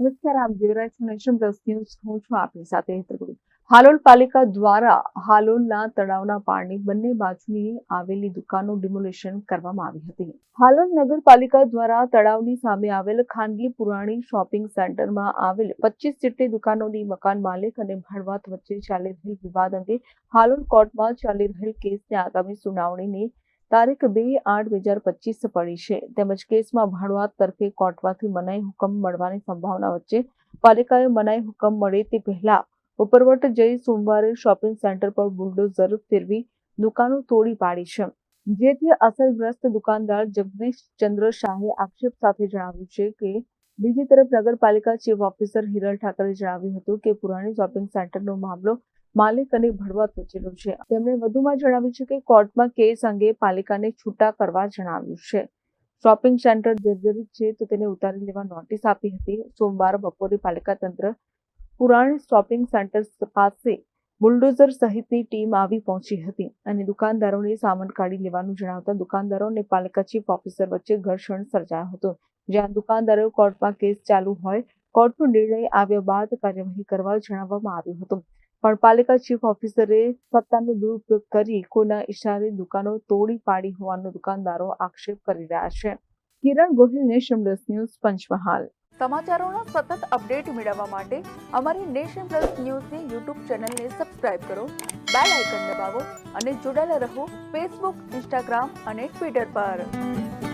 નમસ્કાર, આપ જોઈ રહ્યા છો સાથે હેતર હાલોલ પાલિકા દ્વારા હાલોલના તળાવના પાણી બંને બાજુની આવેલી દુકાનનું ડિમોલિશન કરવામાં આવી હતી. હાલોલ નગરપાલિકા દ્વારા તળાવની સામે આવેલ ખાનગી પુરાણી શોપિંગ સેન્ટરમાં આવેલ પચીસ જેટલી દુકાનોની મકાન માલિક અને ભાડવાત વચ્ચે ચાલી રહેલ વિવાદ અંગે હાલોલ કોર્ટમાં ચાલી રહેલ કેસની આગામી સુનાવણીની તારીખ બે આઠ બે હજાર પચીસ પડી છે. તેમજ કેસમાં ભાડુઆત તરફે કોર્ટમાંથી મનાઈ હુકમ મળવાની સંભાવના વચ્ચે પાલિકાએ મનાઈ હુકમ મળે તે પહેલા ઉપરવટ જઈ સોમવારે શોપિંગ સેન્ટર પર બુલડોઝર ફેરવી દુકાનો તોડી પાડી છે. જેથી અસરગ્રસ્ત દુકાનદાર જગદીશ ચંદ્ર શાહે આક્ષેપ સાથે જણાવ્યું છે કે બીજી તરફ નગરપાલિકા ચીફ ઓફિસર હિરલ ઠાકરે જણાવ્યું હતું કે પુરાણી શોપિંગ સેન્ટરનો મામલો માલિક અને ભડવાત વચ્ચેનો છે. તેમણે વધુમાં જણાવ્યું છે કે કોર્ટમાં કેસ અંગે પાલિકાને છૂટા કરવા જણાવ્યું છે. શોપિંગ સેન્ટર જર્જરિત છે તો તેને ઉતારી લેવા નોટિસ આપી હતી. સોમવાર બપોરે પાલિકા તંત્ર પુરાણી શોપિંગ સેન્ટર પાસે બુલડોઝર સહિતની ટીમ આવી પહોંચી હતી અને દુકાનદારોને સામાન કાઢી લેવાનું જણાવતા દુકાનદારો અને પાલિકા ચીફ ઓફિસર વચ્ચે ઘર્ષણ સર્જાયો હતો. જ્યાં દુકાનદારો કોર્ટમાં કેસ ચાલુ હોય કોર્ટનો નિર્ણય આવ્યા બાદ કાર્યવાહી કરવા જણાવવામાં આવ્યું હતું. પણ પાલિકા ચીફ ઓફિસરે સત્તાનો દુરુપયોગ કરી કોના ઇશારે દુકાનો તોડી પાડી હોવાનો દુકાનદારો આક્ષેપ કરી રહ્યા છે. Kiran Gohil nation plus news Panchmahal. સમાચારોના સતત અપડેટ મેળવવા માટે અમારી નેશન પ્લસ ન્યૂઝની યુટ્યુબ ચેનલને સબસ્ક્રાઇબ કરો, બેલ આઇકન દબાવો અને જોડાયેલા રહો ફેસબુક, ઇન્સ્ટાગ્રામ અને ટ્વિટર પર.